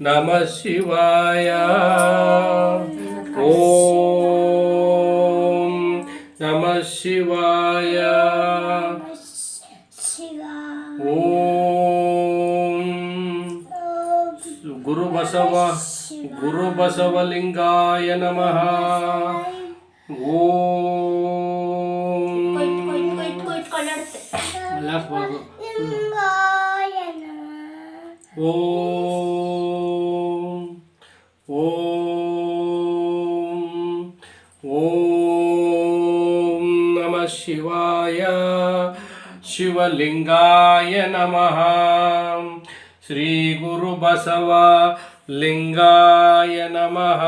ನಮಃ ಶಿವಾಯ ಓಂ ನಮಃ ಶಿವಾಯ ಶಿವ ಓಂ ಗುರು ಬಸವ ಗುರು ಬಸವಲಿಂಗಾಯ ನಮಃ ಓಂ ಓಂ ಓಂ ನಮಃ ಶಿವಾಯ ಶಿವಲಿಂಗಾಯ ನಮಃ ಶ್ರೀ ಗುರು ಬಸವ ಲಿಂಗಾಯ ನಮಃ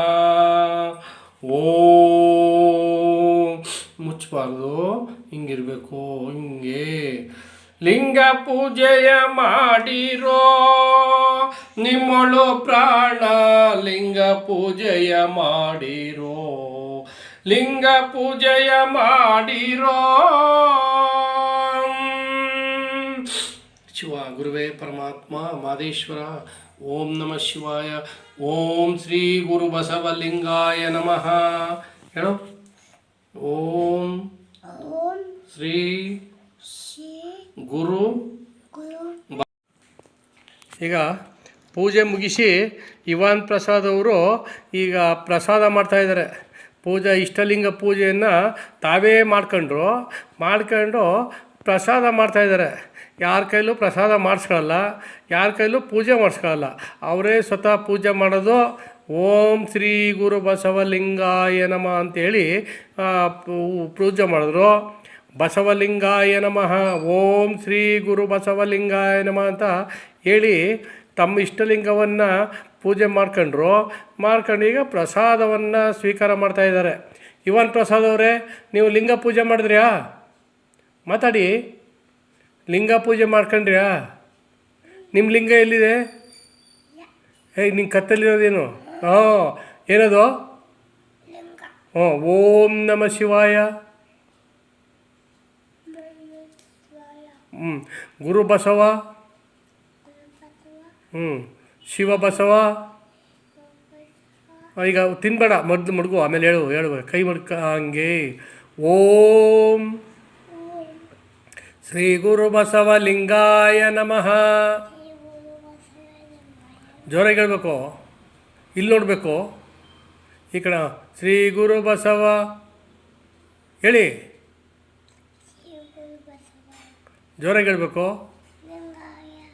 ಓಂ ಮುಚ್ಚಬಾರ್ದು. ಹಿಂಗಿರ್ಬೇಕು. ಹಿಂಗೆ. ಲಿಂಗ ಪೂಜೆಯ ಮಾಡಿರೋ ನಿಮ್ಮಳು ಪ್ರಾಣ ಲಿಂಗ ಪೂಜೆಯ ಮಾಡಿರೋ. ಲಿಂಗ ಪೂಜೆಯ ಮಾಡಿರೋ. ಶಿವ ಗುರುವೇ ಪರಮಾತ್ಮ ಮಾದೇಶ್ವರ ಓಂ ನಮಃ ಶಿವಾಯ ಓಂ ಶ್ರೀ ಗುರು ಬಸವಲಿಂಗಾಯ ನಮಃ. ಹೇಳು. ಓಂ. ಶ್ರೀ ಗುರು. ಈಗ ಪೂಜೆ ಮುಗಿಸಿ ಇವಾನ್ ಪ್ರಸಾದ್ ಅವರು ಈಗ ಪ್ರಸಾದ ಮಾಡ್ತಾ ಇದ್ದಾರೆ. ಪೂಜಾ ಇಷ್ಟಲಿಂಗ ಪೂಜೆಯನ್ನು ತಾವೇ ಮಾಡ್ಕೊಂಡ್ರು. ಮಾಡ್ಕೊಂಡು ಪ್ರಸಾದ ಮಾಡ್ತಾ ಇದ್ದಾರೆ. ಯಾರ ಕೈಲೂ ಪ್ರಸಾದ ಮಾಡಿಸ್ಕೊಳ್ಳಲ್ಲ ಯಾರ ಕೈಲೂ ಪೂಜೆ ಮಾಡಿಸ್ಕೊಳ್ಳಲ್ಲ. ಅವರೇ ಸ್ವತಃ ಪೂಜೆ ಮಾಡೋದು. ಓಂ ಶ್ರೀ ಗುರು ಬಸವಲಿಂಗಾಯ ನಮ ಅಂತೇಳಿ ಪೂಜೆ ಮಾಡಿದ್ರು. ಬಸವಲಿಂಗಾಯ ನಮಃ. ಓಂ ಶ್ರೀ ಗುರು ಬಸವಲಿಂಗಾಯ ನಮಃ ಅಂತ ಹೇಳಿ ತಮ್ಮ ಇಷ್ಟಲಿಂಗವನ್ನು ಪೂಜೆ ಮಾಡ್ಕೊಂಡ್ರು. ಮಾಡ್ಕೊಂಡು ಈಗ ಪ್ರಸಾದವನ್ನು ಸ್ವೀಕಾರ ಮಾಡ್ತಾಯಿದ್ದಾರೆ ಇವನ್ ಪ್ರಸಾದ್ ಅವರೇ, ನೀವು ಲಿಂಗ ಪೂಜೆ ಮಾಡಿದ್ರ್ಯಾ? ಮಾತಾಡಿ. ಲಿಂಗ ಪೂಜೆ ಮಾಡ್ಕೊಂಡ್ರ್ಯಾ? ನಿಮ್ಮ ಲಿಂಗ ಎಲ್ಲಿದೆ? ಏಯ್ ನಿಂಗೆ ಕತ್ತಲ್ಲಿರೋದೇನು ಹಾಂ, ಏನದು? ಹ್ಞೂ ಓಂ ನಮ ಶಿವಾಯ. ಹ್ಞೂ ಗುರು ಬಸವ? ಹ್ಞೂ ಶಿವ ಬಸವ? ಈಗ ತಿನ್ಬೇಡ ಮದ್ದು ಮಡ್ಗು, ಆಮೇಲೆ ಹೇಳು ಹೇಳು, ಕೈ ಮಡ್ಕ, ಹಂಗೆ. ಓಂ. ಶ್ರೀ ಗುರು ಬಸವ ಲಿಂಗಾಯ ನಮಃ. ಜೋರಾಗಿ ಹೇಳ್ಬೇಕು. ಇಲ್ಲಿ ನೋಡಬೇಕು. ಈ ಕಡೆ, ಶ್ರೀ ಗುರು ಬಸವ. ಹೇಳಿ. ಜೋರಾಗಿ ಹೇಳ್ಬೇಕು.